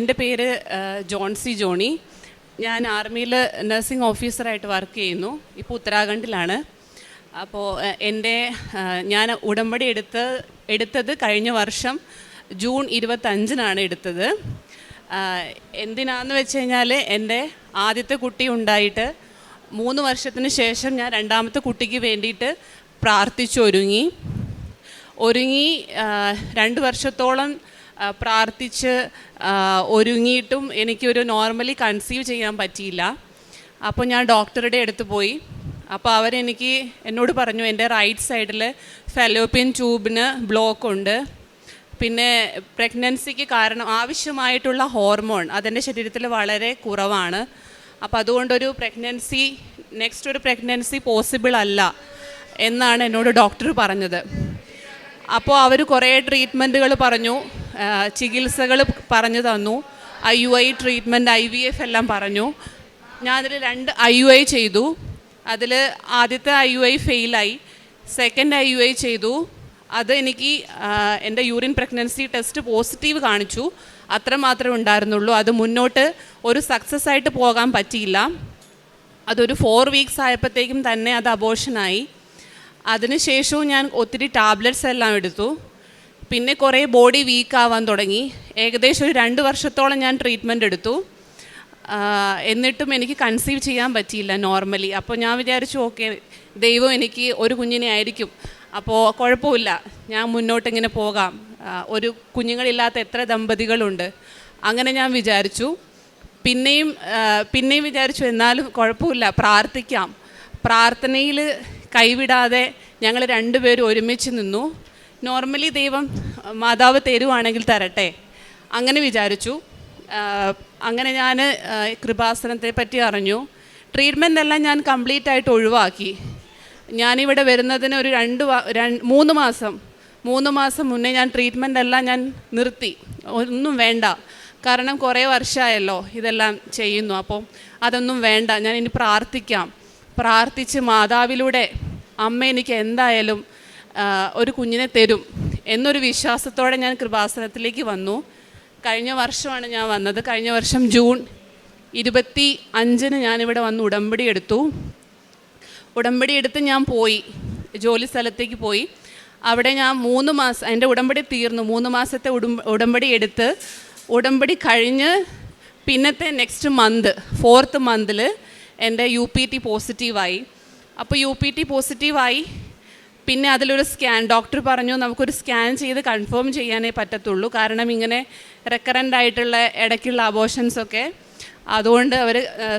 എന്റെ പേര് ജോൺസി ജോണി. ഞാൻ ആർമിയിൽ നഴ്സിംഗ് ഓഫീസറായിട്ട് വർക്ക് ചെയ്യുന്നു. ഇപ്പോൾ ഉത്തരാഖണ്ഡിലാണ്. അപ്പോൾ എന്റെ ഞാൻ ഉടമ്പടി എടുത്ത് എടുത്തത് കഴിഞ്ഞ വർഷം ജൂൺ ഇരുപത്തഞ്ചിനാണ് എടുത്തത്. എന്തിനാന്ന് വെച്ച് കഴിഞ്ഞാൽ എന്റെ ആദ്യത്തെ കുട്ടി ഉണ്ടായിട്ട് മൂന്ന് വർഷത്തിന് ശേഷം ഞാൻ രണ്ടാമത്തെ കുട്ടിക്ക് വേണ്ടിയിട്ട് പ്രാർത്ഥിച്ചൊരുങ്ങി. ഒരുങ്ങി രണ്ട് വർഷത്തോളം പ്രാർത്ഥിച്ച് ഒരുങ്ങിയിട്ടും എനിക്കൊരു നോർമലി കൺസീവ് ചെയ്യാൻ പറ്റിയില്ല. അപ്പോൾ ഞാൻ ഡോക്ടറുടെ അടുത്ത് പോയി. അപ്പോൾ അവരെനിക്ക് എന്നോട് പറഞ്ഞു എന്റെ റൈറ്റ് സൈഡിൽ ഫെലോപ്പിയൻ ട്യൂബിന് ബ്ലോക്ക് ഉണ്ട്. പിന്നെ പ്രഗ്നൻസിക്ക് കാരണം ആവശ്യമായിട്ടുള്ള ഹോർമോൺ അതെന്റെ ശരീരത്തിൽ വളരെ കുറവാണ്. അപ്പോൾ അതുകൊണ്ടൊരു പ്രഗ്നൻസി നെക്സ്റ്റ് ഒരു പ്രഗ്നൻസി പോസിബിൾ അല്ല എന്നാണ് എന്നോട് ഡോക്ടർ പറഞ്ഞത്. അപ്പോൾ അവർ കുറേ ട്രീറ്റ്മെന്റുകൾ പറഞ്ഞു. ചികിത്സകൾ പറഞ്ഞു തന്നു. I U I treatment I V F എല്ലാം പറഞ്ഞു. ഞാനതിൽ രണ്ട് ഐ യു ഐ ചെയ്തു. അതിൽ ആദ്യത്തെ ഐ യു ഐ ഫെയിലായി. സെക്കൻഡ് ഐ യു ഐ ചെയ്തു. അത് എനിക്ക് എന്റെ യൂറിൻ പ്രഗ്നൻസി ടെസ്റ്റ് പോസിറ്റീവ് കാണിച്ചു. അത്ര മാത്രമേ ഉണ്ടായിരുന്നുള്ളൂ. അത് മുന്നോട്ട് ഒരു സക്സസ് ആയിട്ട് പോകാൻ പറ്റിയില്ല. അതൊരു ഫോർ വീക്സ് ആയപ്പോഴത്തേക്കും തന്നെ അത് അബോഷനായി അതിനുശേഷവും ഞാൻ ഒത്തിരി ടാബ്ലറ്റ്സ് എല്ലാം എടുത്തു. പിന്നെ കുറേ ബോഡി വീക്ക് ആവാൻ തുടങ്ങി. ഏകദേശം ഒരു രണ്ട് വർഷത്തോളം ഞാൻ ട്രീറ്റ്മെന്റ് എടുത്തു. എന്നിട്ടും എനിക്ക് കൺസീവ് ചെയ്യാൻ പറ്റിയില്ല നോർമലി. അപ്പോൾ ഞാൻ വിചാരിച്ചു ഓക്കെ ദൈവം എനിക്ക് ഒരു കുഞ്ഞിനെ ആയിരിക്കും. അപ്പോൾ കുഴപ്പമില്ല ഞാൻ മുന്നോട്ടിങ്ങനെ പോകാം. ഒരു കുഞ്ഞുങ്ങളില്ലാത്ത എത്ര ദമ്പതികളുണ്ട്? അങ്ങനെ ഞാൻ വിചാരിച്ചു. പിന്നെയും പിന്നെയും വിചാരിച്ചു എന്നാലും കുഴപ്പമില്ല പ്രാർത്ഥിക്കാം. പ്രാർത്ഥനയിൽ കൈവിടാതെ ഞങ്ങൾ രണ്ടുപേരും ഒരുമിച്ച് നിന്നു. നോർമലി ദൈവം മാതാവ് തരുവാണെങ്കിൽ തരട്ടെ. അങ്ങനെ വിചാരിച്ചു. അങ്ങനെ ഞാൻ കൃപാസനത്തെ പറ്റി അറിഞ്ഞു. ട്രീറ്റ്മെന്റ് എല്ലാം ഞാൻ കംപ്ലീറ്റ് ആയിട്ട് ഒഴിവാക്കി. ഞാനിവിടെ വരുന്നതിന് ഒരു രണ്ട് മൂന്ന് മാസം മൂന്ന് മാസം മുന്നേ ഞാൻ ട്രീറ്റ്മെന്റ് എല്ലാം ഞാൻ നിർത്തി. ഒന്നും വേണ്ട. കാരണം കുറേ വർഷമായല്ലോ ഇതെല്ലാം ചെയ്യുന്നു. അപ്പോൾ അതൊന്നും വേണ്ട. ഞാൻ ഇനി പ്രാർത്ഥിക്കാം. പ്രാർത്ഥിച്ച് മാതാവിലൂടെ അമ്മ എനിക്ക് എന്തായാലും ഒരു കുഞ്ഞിനെ തരും എന്നൊരു വിശ്വാസത്തോടെ ഞാൻ കൃപാസനത്തിലേക്ക് വന്നു. കഴിഞ്ഞ വർഷമാണ് ഞാൻ വന്നത്. കഴിഞ്ഞ വർഷം ജൂൺ ഇരുപത്തി അഞ്ചിന് ഞാനിവിടെ വന്ന് ഉടമ്പടി എടുത്തു. ഉടമ്പടി എടുത്ത് ഞാൻ പോയി. ജോലി സ്ഥലത്തേക്ക് പോയി. അവിടെ ഞാൻ മൂന്ന് മാസം എന്റെ ഉടമ്പടി തീർന്നു. മൂന്ന് മാസത്തെ ഉടമ്പ ഉടമ്പടി എടുത്ത് ഉടമ്പടി കഴിഞ്ഞ് പിന്നത്തെ നെക്സ്റ്റ് മന്ത് ഫോർത്ത് മന്തിൽ എന്റെ യു പി ടി പോസിറ്റീവായി അപ്പോൾ യു പി ടി പോസിറ്റീവായി പിന്നെ അതിലൊരു സ്കാൻ ഡോക്ടർ പറഞ്ഞു നമുക്കൊരു സ്കാൻ ചെയ്ത് കൺഫേം ചെയ്യാനേ പറ്റത്തുള്ളൂ. കാരണം ഇങ്ങനെ റെക്കറന്റ് ആയിട്ടുള്ള ഇടയ്ക്കുള്ള അബോഷൻസൊക്കെ അതുകൊണ്ട് അവർ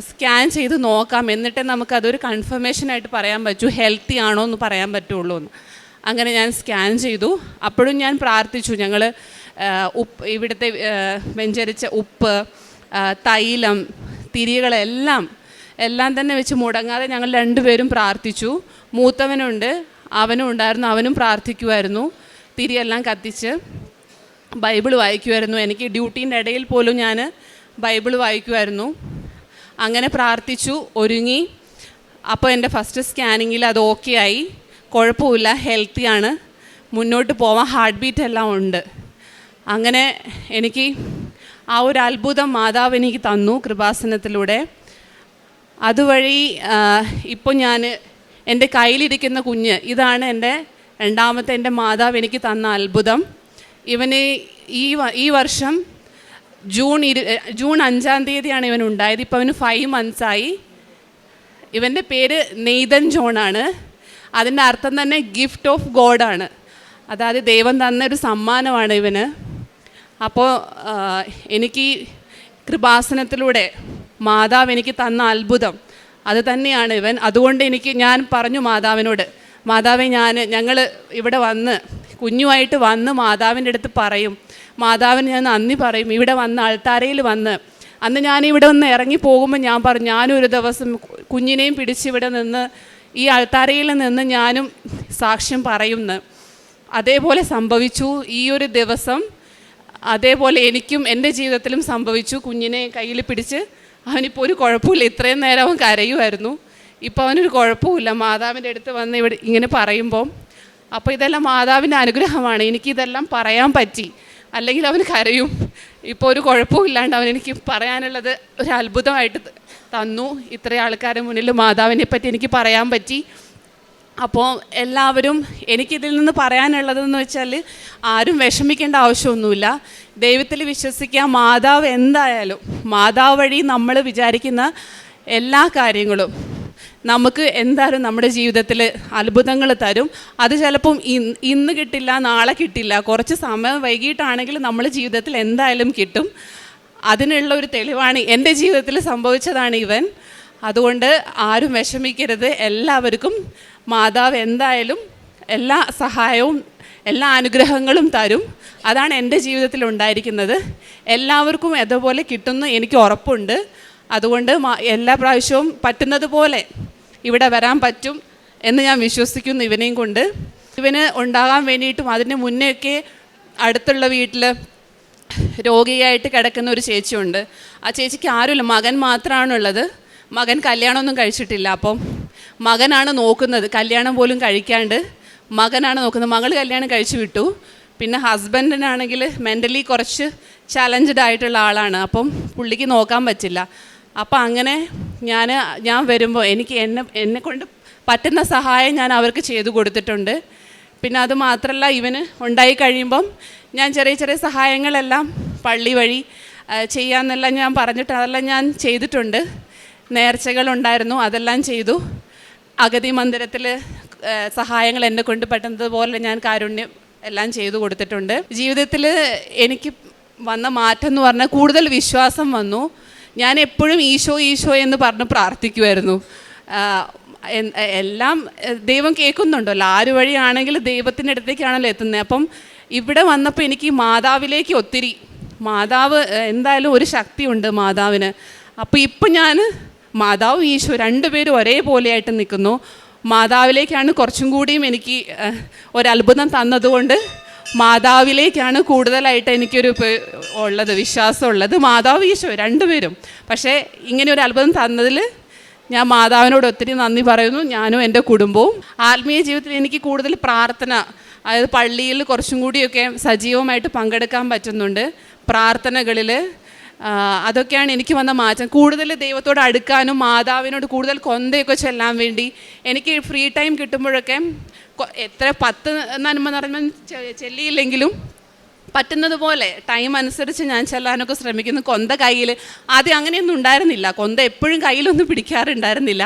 സ്കാൻ ചെയ്ത് നോക്കാം. എന്നിട്ടേ നമുക്കതൊരു കൺഫർമേഷനായിട്ട് പറയാൻ പറ്റൂ. ഹെൽത്തി ആണോ എന്ന് പറയാൻ പറ്റുള്ളൂ എന്ന്. അങ്ങനെ ഞാൻ സ്കാൻ ചെയ്തു. അപ്പോഴും ഞാൻ പ്രാർത്ഥിച്ചു. ഞങ്ങൾ ഉപ്പ് ഇവിടുത്തെ വെഞ്ചരിച്ച ഉപ്പ് തൈലം തിരികളെല്ലാം എല്ലാം തന്നെ വെച്ച് മുടങ്ങാതെ ഞങ്ങൾ രണ്ടുപേരും പ്രാർത്ഥിച്ചു. മൂത്തവനുണ്ട് അവനും ഉണ്ടായിരുന്നു അവനും പ്രാർത്ഥിക്കുമായിരുന്നു തിരിയെല്ലാം കത്തിച്ച് ബൈബിൾ വായിക്കുമായിരുന്നു എനിക്ക് ഡ്യൂട്ടീന്റെ ഇടയിൽ പോലും ഞാൻ ബൈബിൾ വായിക്കുമായിരുന്നു അങ്ങനെ പ്രാർത്ഥിച്ചു ഒരുങ്ങി. അപ്പോൾ എന്റെ ഫസ്റ്റ് സ്കാനിങ്ങിൽ അത് ഓക്കെ ആയി. കുഴപ്പമില്ല ഹെൽത്തിയാണ് മുന്നോട്ട് പോവാൻ ഹാർട്ട് ബീറ്റ് എല്ലാം ഉണ്ട്. അങ്ങനെ എനിക്ക് ആ ഒരു അത്ഭുതം മാതാവ് എനിക്ക് തന്നു കൃപാസനത്തിലൂടെ. അതുവഴി ഇപ്പോൾ ഞാൻ എന്റെ കയ്യിലിരിക്കുന്ന കുഞ്ഞ് ഇതാണ് എന്റെ രണ്ടാമത്തെ എന്റെ മാതാവ് എനിക്ക് തന്ന അത്ഭുതം. ഇവന് ഈ ഈ വർഷം ജൂൺ ഇരു ജൂൺ അഞ്ചാം തീയതിയാണ് ഇവൻ ഉണ്ടായത്. ഇപ്പോൾ അവന് ഫൈവ് മന്ത്സായി ഇവന്റെ പേര് നെയ്തൻ ജോണാണ് അതിന്റെ അർത്ഥം തന്നെ ഗിഫ്റ്റ് ഓഫ് ഗോഡാണ് അതായത് ദൈവം തന്ന ഒരു സമ്മാനമാണ് ഇവന്. അപ്പോൾ എനിക്ക് കൃപാസനത്തിലൂടെ മാതാവ് എനിക്ക് തന്ന അത്ഭുതം. അത് തന്നെയാണ് ഇവൻ. അതുകൊണ്ട് എനിക്ക് ഞാൻ പറഞ്ഞു മാതാവിനോട് മാതാവെ ഞാൻ ഞങ്ങൾ ഇവിടെ വന്ന് കുഞ്ഞുമായിട്ട് വന്ന് മാതാവിന്റെ അടുത്ത് പറയും. മാതാവിന് ഞാൻ നന്ദി പറയും. ഇവിടെ വന്ന് അൾത്താരയിൽ വന്ന്. അന്ന് ഞാൻ ഇവിടെ ഒന്ന് ഇറങ്ങി പോകുമ്പോൾ ഞാൻ പറഞ്ഞു ഞാനും ഒരു ദിവസം കുഞ്ഞിനെയും പിടിച്ചിവിടെ നിന്ന് ഈ അൾത്താരയിൽ നിന്ന് ഞാനും സാക്ഷ്യം പറയുന്നു. അതേപോലെ സംഭവിച്ചു. ഈ ഒരു ദിവസം അതേപോലെ എനിക്കും എന്റെ ജീവിതത്തിലും സംഭവിച്ചു. കുഞ്ഞിനെ കയ്യിൽ പിടിച്ച് അവനിപ്പോൾ ഒരു കുഴപ്പമില്ല. ഇത്രയും നേരം അവൻ കരയുമായിരുന്നു. ഇപ്പോൾ അവനൊരു കുഴപ്പമില്ല മാതാവിന്റെ അടുത്ത് വന്ന് ഇവിടെ ഇങ്ങനെ പറയുമ്പം അപ്പോൾ ഇതെല്ലാം മാതാവിന്റെ അനുഗ്രഹമാണ്. എനിക്കിതെല്ലാം പറയാൻ പറ്റി. അല്ലെങ്കിൽ അവൻ കരയും. ഇപ്പോൾ ഒരു കുഴപ്പവും ഇല്ലാണ്ട് അവൻ എനിക്ക് പറയാനുള്ളത് ഒരു അത്ഭുതമായിട്ട് തന്നു. ഇത്രയും ആൾക്കാരുടെ മുന്നിൽ മാതാവിനെ പറ്റി എനിക്ക് പറയാൻ പറ്റി. അപ്പോൾ എല്ലാവരും എനിക്കിതിൽ നിന്ന് പറയാനുള്ളതെന്ന് വെച്ചാൽ ആരും വിഷമിക്കേണ്ട ആവശ്യമൊന്നുമില്ല. ദൈവത്തിൽ വിശ്വസിക്കുക മാതാവ് എന്തായാലും മാതാവ് വഴി നമ്മൾ വിചാരിക്കുന്ന എല്ലാ കാര്യങ്ങളും നമുക്ക് എന്തായാലും നമ്മുടെ ജീവിതത്തിൽ അത്ഭുതങ്ങൾ തരും. അത് ചിലപ്പം ഇന്ന് കിട്ടില്ല നാളെ കിട്ടില്ല. കുറച്ച് സമയം വൈകിട്ടാണെങ്കിൽ നമ്മൾ ജീവിതത്തിൽ എന്തായാലും കിട്ടും. അതിനുള്ള ഒരു തെളിവാണ് എന്റെ ജീവിതത്തിൽ സംഭവിച്ചതാണ് ഇവൻ. അതുകൊണ്ട് ആരും വിഷമിക്കരുത്. എല്ലാവർക്കും മാതാവ് എന്തായാലും എല്ലാ സഹായവും എല്ലാ അനുഗ്രഹങ്ങളും തരും. അതാണ് എന്റെ ജീവിതത്തിൽ ഉണ്ടായിരിക്കുന്നത്. എല്ലാവർക്കും ഇതുപോലെ കിട്ടുമെന്ന് എനിക്ക് ഉറപ്പുണ്ട്. അതുകൊണ്ട് എല്ലാ പ്രാവശ്യവും പറ്റുന്നത് പോലെ ഇവിടെ വരാൻ പറ്റും എന്ന് ഞാൻ വിശ്വസിക്കുന്നു ഇവനെയും കൊണ്ട്. ഇവന് ഉണ്ടാകാൻ വേണ്ടിയിട്ടും അതിന് മുന്നേയൊക്കെ അടുത്തുള്ള വീട്ടിൽ രോഗിയായിട്ട് കിടക്കുന്ന ഒരു ചേച്ചിയുണ്ട്. ആ ചേച്ചിക്ക് ആരുമില്ല. മകൻ മാത്രമാണുള്ളത് മകൻ കല്യാണമൊന്നും കഴിച്ചിട്ടില്ല. അപ്പം മകനാണ് നോക്കുന്നത്. കല്യാണം പോലും കഴിക്കാണ്ട് മകനാണ് നോക്കുന്നത്. മകൾ കല്യാണം കഴിച്ചു വിട്ടു. പിന്നെ ഹസ്ബൻഡിനാണെങ്കിൽ മെന്റലി കുറച്ച് ചലഞ്ചഡ് ആയിട്ടുള്ള ആളാണ്. അപ്പം പുള്ളിക്ക് നോക്കാൻ പറ്റില്ല. അപ്പം അങ്ങനെ ഞാൻ ഞാൻ വരുമ്പോൾ എനിക്ക് എന്നെ കൊണ്ട് പറ്റുന്ന സഹായം ഞാൻ അവർക്ക് ചെയ്തു കൊടുത്തിട്ടുണ്ട്. പിന്നെ അത് മാത്രമല്ല ഇവന് ഉണ്ടായി കഴിയുമ്പം ഞാൻ ചെറിയ ചെറിയ സഹായങ്ങളെല്ലാം പള്ളി വഴി ചെയ്യാമെന്നെല്ലാം ഞാൻ പറഞ്ഞിട്ട് അതെല്ലാം ഞാൻ ചെയ്തിട്ടുണ്ട്. നേർച്ചകളുണ്ടായിരുന്നു അതെല്ലാം ചെയ്തു. അഗതി മന്ദിരത്തിൽ സഹായങ്ങൾ എന്നെ കൊണ്ട് പറ്റുന്നതുപോലെ ഞാൻ കാരുണ്യം എല്ലാം ചെയ്തു കൊടുത്തിട്ടുണ്ട്. ജീവിതത്തിൽ എനിക്ക് വന്ന മാറ്റം എന്ന് പറഞ്ഞാൽ കൂടുതൽ വിശ്വാസം വന്നു. ഞാൻ എപ്പോഴും ഈശോ ഈശോ എന്ന് പറഞ്ഞ് പ്രാർത്ഥിക്കുമായിരുന്നു എല്ലാം ദൈവം കേൾക്കുന്നുണ്ടല്ലോ. ആര് വഴിയാണെങ്കിൽ ദൈവത്തിന്റെ അടുത്തേക്കാണല്ലോ എത്തുന്നത്. അപ്പം ഇവിടെ വന്നപ്പോൾ എനിക്ക് മാതാവിലേക്ക് ഒത്തിരി മാതാവ് എന്തായാലും ഒരു ശക്തിയുണ്ട് മാതാവിന്. അപ്പോൾ ഇപ്പം ഞാൻ മാതാവും ഈശോ രണ്ടുപേരും ഒരേപോലെയായിട്ട് നിൽക്കുന്നു. മാതാവിലേക്കാണ് കുറച്ചും കൂടിയും എനിക്ക് ഒരത്ഭുതം തന്നതുകൊണ്ട് മാതാവിലേക്കാണ് കൂടുതലായിട്ട് എനിക്കൊരു ഉള്ളത് വിശ്വാസമുള്ളത്. മാതാവ് ഈശോ രണ്ടുപേരും പക്ഷേ ഇങ്ങനെ ഒരു അത്ഭുതം തന്നതിൽ ഞാൻ മാതാവിനോട് ഒത്തിരി നന്ദി പറയുന്നു. ഞാനും എന്റെ കുടുംബവും. ആത്മീയ ജീവിതത്തിൽ എനിക്ക് കൂടുതൽ പ്രാർത്ഥന അതായത് പള്ളിയിൽ കുറച്ചും കൂടിയൊക്കെ സജീവമായിട്ട് പങ്കെടുക്കാൻ പറ്റുന്നുണ്ട്. പ്രാർത്ഥനകളിൽ അതൊക്കെയാണ് എനിക്ക് വന്ന മാറ്റം. കൂടുതൽ ദൈവത്തോട് അടുക്കാനും മാതാവിനോട് കൂടുതൽ കൊന്തയൊക്കെ ചെല്ലാൻ വേണ്ടി എനിക്ക് ഫ്രീ ടൈം കിട്ടുമ്പോഴൊക്കെ എത്ര പത്ത് നന്മ നിറഞ്ഞ ചെല്ലിയില്ലെങ്കിലും പറ്റുന്നത് പോലെ ടൈം അനുസരിച്ച് ഞാൻ ചെല്ലാനൊക്കെ ശ്രമിക്കുന്നു. കൊന്ത കയ്യിൽ ആദ്യം അങ്ങനെയൊന്നും ഉണ്ടായിരുന്നില്ല. കൊന്ത എപ്പോഴും കയ്യിലൊന്നും പിടിക്കാറുണ്ടായിരുന്നില്ല.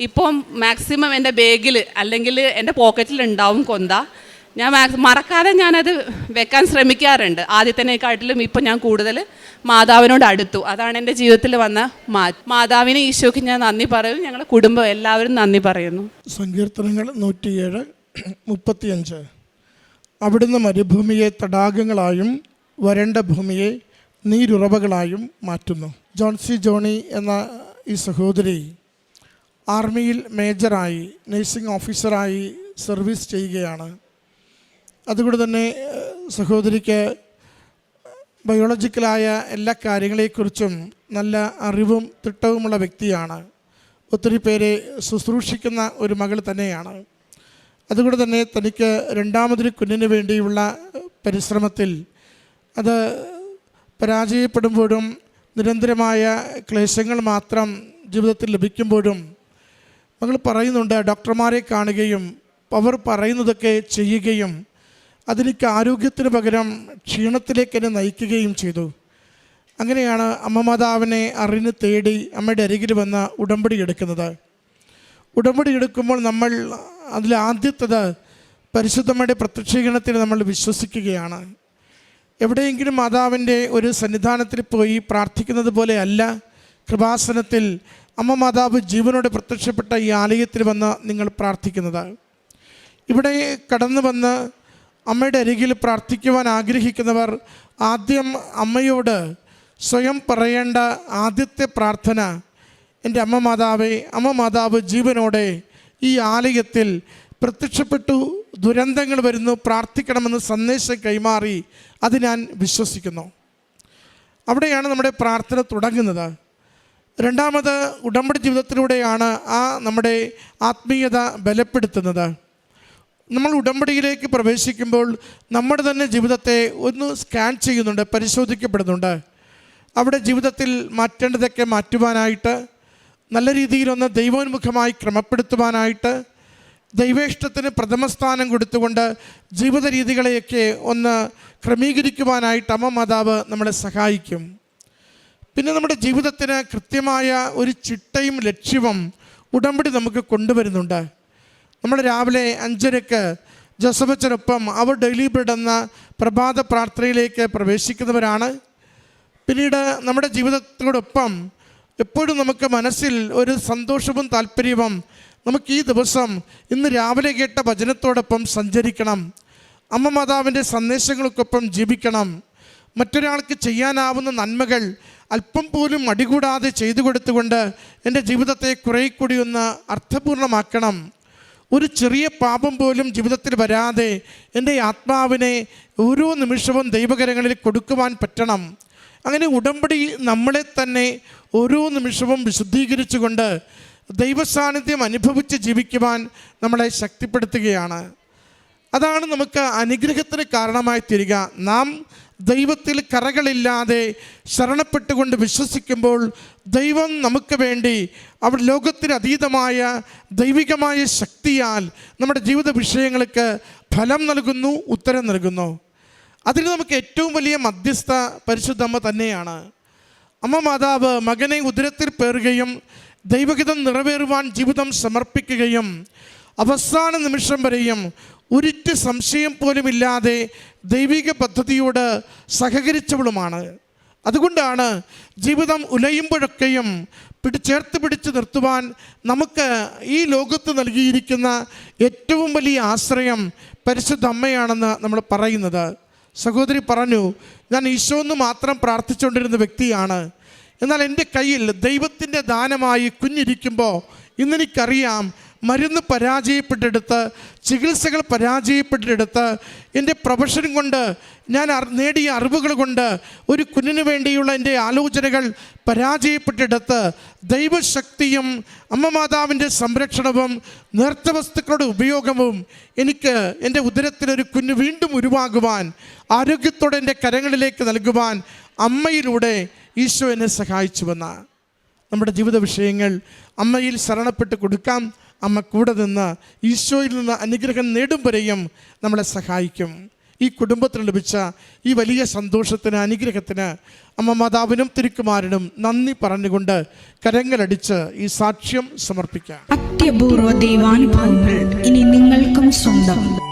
ഇപ്പം മാക്സിമം എന്റെ ബാഗിൽ അല്ലെങ്കിൽ എന്റെ പോക്കറ്റിൽ ഉണ്ടാവും കൊന്ത. ഞാൻ മറക്കാതെ ഞാനത് വെക്കാൻ ശ്രമിക്കാറുണ്ട്. ആദ്യത്തിനേക്കാട്ടിലും ഇപ്പം ഞാൻ കൂടുതൽ മാതാവിനോട് അടുത്തു. അതാണ് എന്റെ ജീവിതത്തിൽ വന്ന മാ മാതാവിനെ ഈശോയ്ക്ക് ഞാൻ നന്ദി പറയും ഞങ്ങളുടെ കുടുംബം എല്ലാവരും നന്ദി പറയുന്നു. സങ്കീർത്തനങ്ങൾ നൂറ്റിയേഴ് മുപ്പത്തിയഞ്ച്. അവിടുന്ന് മരുഭൂമിയെ തടാകങ്ങളായും വരണ്ട ഭൂമിയെ നീരുറവകളായും മാറ്റുന്നു. ജോൺസി ജോണി എന്ന ഈ സഹോദരി ആർമിയിൽ മേജറായി നഴ്സിംഗ് ഓഫീസറായി സർവീസ് ചെയ്യുകയാണ്. അതുകൊണ്ട് തന്നെ സഹോദരിക്ക് ബയോളജിക്കലായ എല്ലാ കാര്യങ്ങളെക്കുറിച്ചും നല്ല അറിവും തിട്ടവുമുള്ള വ്യക്തിയാണ്. ഒത്തിരി പേരെ ശുശ്രൂഷിക്കുന്ന ഒരു മകൾ തന്നെയാണ്. അതുകൊണ്ട് തന്നെ തനിക്ക് രണ്ടാമതൊരു കുഞ്ഞിന് വേണ്ടിയുള്ള പരിശ്രമത്തിൽ അത് പരാജയപ്പെടുമ്പോഴും നിരന്തരമായ ക്ലേശങ്ങൾ മാത്രം ജീവിതത്തിൽ ലഭിക്കുമ്പോഴും മകൾ പറയുന്നുണ്ട് ഡോക്ടർമാരെ കാണുകയും അവർ പറയുന്നതൊക്കെ ചെയ്യുകയും അതെനിക്ക് ആരോഗ്യത്തിന് പകരം ക്ഷീണത്തിലേക്ക് എന്നെ നയിക്കുകയും ചെയ്തു. അങ്ങനെയാണ് അമ്മ മാതാവിനെ അറിഞ്ഞ് തേടി അമ്മയുടെ അരികിൽ വന്ന് ഉടമ്പടി എടുക്കുന്നത്. ഉടമ്പടി എടുക്കുമ്പോൾ നമ്മൾ അതിൽ ആദ്യത്തത് പരിശുദ്ധമ്മയുടെ പ്രത്യക്ഷീകരണത്തിൽ നമ്മൾ വിശ്വസിക്കുകയാണ്. എവിടെയെങ്കിലും മാതാവിന്റെ ഒരു സന്നിധാനത്തിൽ പോയി പ്രാർത്ഥിക്കുന്നത് പോലെ അല്ല കൃപാസനത്തിൽ അമ്മ മാതാവ് ജീവനോടെ പ്രത്യക്ഷപ്പെട്ട ഈ ആലയത്തിൽ വന്ന് നിങ്ങൾ പ്രാർത്ഥിക്കുന്നത്. ഇവിടെ കടന്നു വന്ന് അമ്മയുടെ അരികിൽ പ്രാർത്ഥിക്കുവാൻ ആഗ്രഹിക്കുന്നവർ ആദ്യം അമ്മയോട് സ്വയം പറയേണ്ട ആദ്യത്തെ പ്രാർത്ഥന എന്റെ അമ്മ മാതാവേ അമ്മ മാതാവ് ജീവനോടെ ഈ ആലയത്തിൽ പ്രത്യക്ഷപ്പെട്ടു ദുരന്തങ്ങൾ വരുന്നു പ്രാർത്ഥിക്കണമെന്ന് സന്ദേശം കൈമാറി അത് ഞാൻ വിശ്വസിക്കുന്നു. അവിടെയാണ് നമ്മുടെ പ്രാർത്ഥന തുടങ്ങുന്നത്. രണ്ടാമത് ഉടമ്പടി ജീവിതത്തിലൂടെയാണ് ആ നമ്മുടെ ആത്മീയത ബലപ്പെടുത്തുന്നത്. നമ്മൾ ഉടമ്പടിയിലേക്ക് പ്രവേശിക്കുമ്പോൾ നമ്മുടെ തന്നെ ജീവിതത്തെ ഒന്ന് സ്കാൻ ചെയ്യുന്നുണ്ട് പരിശോധിക്കപ്പെടുന്നുണ്ട്. അവിടെ ജീവിതത്തിൽ മാറ്റേണ്ടതൊക്കെ മാറ്റുവാനായിട്ട് നല്ല രീതിയിലൊന്ന് ദൈവോന്മുഖമായി ക്രമപ്പെടുത്തുവാനായിട്ട് ദൈവേഷ്ടത്തിന് പ്രഥമസ്ഥാനം കൊടുത്തുകൊണ്ട് ജീവിത രീതികളെയൊക്കെ ഒന്ന് ക്രമീകരിക്കുവാനായിട്ട് അമ്മ മാതാവ് നമ്മളെ സഹായിക്കും. പിന്നെ നമ്മുടെ ജീവിതത്തിന് കൃത്യമായ ഒരു ചിട്ടയും ലക്ഷ്യവും ഉടമ്പടി നമുക്ക് കൊണ്ടുവരുന്നുണ്ട്. നമ്മൾ രാവിലെ അഞ്ചരക്ക് ജോസഫച്ചനൊപ്പം അവർ ഡെയിലി ബ്രെഡ് എന്ന പ്രഭാത പ്രാർത്ഥനയിലേക്ക് പ്രവേശിക്കുന്നവരാണ്. പിന്നീട് നമ്മുടെ ജീവിതത്തോടൊപ്പം എപ്പോഴും നമുക്ക് മനസ്സിൽ ഒരു സന്തോഷവും താല്പര്യവും നമുക്ക് ഈ ദിവസം ഇന്ന് രാവിലെ കേട്ട വചനത്തോടൊപ്പം സഞ്ചരിക്കണം. അമ്മ മാതാവിന്റെ സന്ദേശങ്ങൾക്കൊപ്പം ജീവിക്കണം. മറ്റൊരാൾക്ക് ചെയ്യാനാവുന്ന നന്മകൾ അല്പം പോലും അടികൂടാതെ ചെയ്തു കൊടുത്തുകൊണ്ട് എന്റെ ജീവിതത്തെ കുറേ കൂടി ഒന്ന് അർത്ഥപൂർണമാക്കണം ഒരു ചെറിയ പാപം പോലും ജീവിതത്തിൽ വരാതെ എന്റെ ആത്മാവിനെ ഓരോ നിമിഷവും ദൈവകരങ്ങളിൽ കൊടുക്കുവാൻ പറ്റണം. അങ്ങനെ ഉടമ്പടി നമ്മളെ തന്നെ ഓരോ നിമിഷവും വിശുദ്ധീകരിച്ചുകൊണ്ട് ദൈവസാന്നിധ്യം അനുഭവിച്ച് ജീവിക്കുവാൻ നമ്മളെ ശക്തിപ്പെടുത്തുകയാണ്. അതാണ് നമുക്ക് അനുഗ്രഹത്തിന് കാരണമായി തീരുക. നാം ദൈവത്തിൽ കറകളില്ലാതെ ശരണപ്പെട്ടുകൊണ്ട് വിശ്വസിക്കുമ്പോൾ ദൈവം നമുക്ക് വേണ്ടി അവർ ലോകത്തിന് അതീതമായ ദൈവികമായ ശക്തിയാൽ നമ്മുടെ ജീവിത വിഷയങ്ങൾക്ക് ഫലം നൽകുന്നു ഉത്തരം നൽകുന്നു. അതിന് നമുക്ക് ഏറ്റവും വലിയ മധ്യസ്ഥ പരിശുദ്ധമ്മ തന്നെയാണ്. അമ്മ മാതാവ് മകനെ ഉദരത്തിൽ പേറുകയും ദൈവഹിതം നിറവേറുവാൻ ജീവിതം സമർപ്പിക്കുകയും അവസാന നിമിഷം വരെയും ഒരിറ്റ് സംശയം പോലുമില്ലാതെ ദൈവിക പദ്ധതിയോട് സഹകരിച്ചവളുമാണ്. അതുകൊണ്ടാണ് ജീവിതം ഉലയുമ്പോഴൊക്കെയും പിടി ചേർത്ത് പിടിച്ച് നിർത്തുവാൻ നമുക്ക് ഈ ലോകത്ത് നൽകിയിരിക്കുന്ന ഏറ്റവും വലിയ ആശ്രയം പരിശുദ്ധ അമ്മയാണെന്ന് നമ്മൾ പറയുന്നത്. സഹോദരി പറഞ്ഞു ഞാൻ ഈശോ എന്ന് മാത്രം പ്രാർത്ഥിച്ചുകൊണ്ടിരുന്ന വ്യക്തിയാണ്. എന്നാൽ എന്റെ കയ്യിൽ ദൈവത്തിന്റെ ദാനമായി കുഞ്ഞിരിക്കുമ്പോൾ ഇന്നെനിക്കറിയാം മരുന്ന് പരാജയപ്പെട്ടെടുത്ത് ചികിത്സകൾ പരാജയപ്പെട്ടെടുത്ത് എന്റെ പ്രൊഫഷൻ കൊണ്ട് ഞാൻ നേടിയ അറിവുകൾ കൊണ്ട് ഒരു കുഞ്ഞിന് വേണ്ടിയുള്ള എന്റെ ആലോചനകൾ പരാജയപ്പെട്ടെടുത്ത് ദൈവശക്തിയും അമ്മ മാതാവിന്റെ സംരക്ഷണവും നേർത്ത വസ്തുക്കളുടെ ഉപയോഗവും എനിക്ക് എന്റെ ഉദരത്തിലൊരു കുഞ്ഞ് വീണ്ടും ഉരുവാകുവാൻ ആരോഗ്യത്തോടെ എന്റെ കരങ്ങളിലേക്ക് നൽകുവാൻ അമ്മയിലൂടെ ഈശോ എന്നെ സഹായിച്ചുവെന്ന നമ്മുടെ ജീവിത വിഷയങ്ങൾ അമ്മയിൽ ശരണപ്പെട്ട് കൊടുക്കാം. അമ്മ കൂടെ നിന്ന് ഈശോയിൽ നിന്ന് അനുഗ്രഹം നേടും വരെയും നമ്മളെ സഹായിക്കും. ഈ കുടുംബത്തിന് ലഭിച്ച ഈ വലിയ സന്തോഷത്തിന് അനുഗ്രഹത്തിന് അമ്മ മാതാവിനും തിരുക്കുമാരനും നന്ദി പറഞ്ഞുകൊണ്ട് കരങ്ങളടിച്ച് ഈ സാക്ഷ്യം സമർപ്പിക്കാം. അത്യപൂർവ ദൈവാനുഭവങ്ങൾ ഇനി നിങ്ങൾക്കും സ്വന്തം.